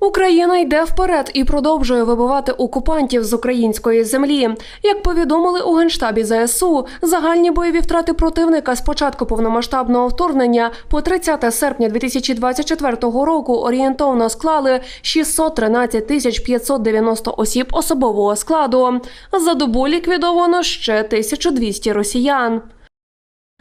Україна йде вперед і продовжує вибивати окупантів з української землі. Як повідомили у генштабі ЗСУ, загальні бойові втрати противника з початку повномасштабного вторгнення по 30 серпня 2024 року орієнтовно склали 613 тисяч 590 осіб особового складу. За добу ліквідовано ще 1200 росіян.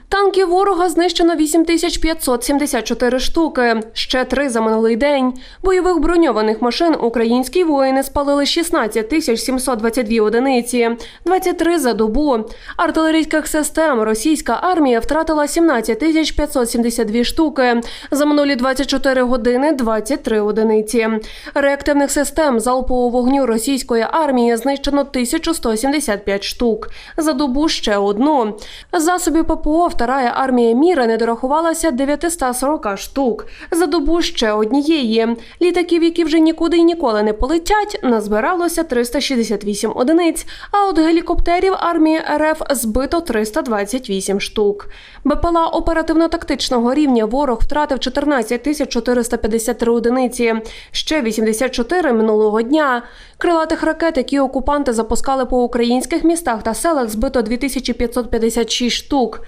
Танків ворога знищено 8574 штуки, ще три за минулий день. Бойових броньованих машин українські воїни спалили 16 тисяч 722 одиниці, 23 за добу. Артилерійських систем російська армія втратила 17 тисяч 572 штуки, за минулі 24 години 23 одиниці. Реактивних систем залпового вогню російської армії знищено 1175 штук, за добу ще одну. Засобів ППО Вторая армія міра не дорахувалася 940 штук. За добу ще однієї. Літаків, які вже нікуди й ніколи не полетять, назбиралося 368 одиниць. А от гелікоптерів армії РФ збито 328 штук. БПЛА оперативно-тактичного рівня ворог втратив 14 тисяч 453 одиниці. Ще 84 минулого дня. Крилатих ракет, які окупанти запускали по українських містах та селах, збито 2556 штук.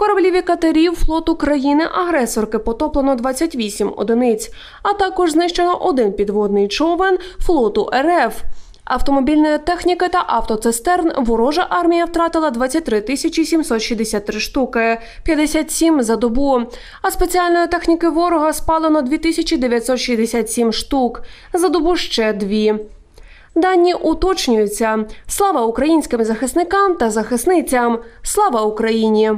Кораблів і катерів флоту країни-агресорки потоплено 28 одиниць, а також знищено один підводний човен флоту РФ. Автомобільної техніки та автоцистерн ворожа армія втратила 23 тисячі 763 штуки, 57 за добу. А спеціальної техніки ворога спалено 2967 штук, за добу ще дві. Дані уточнюються. Слава українським захисникам та захисницям! Слава Україні!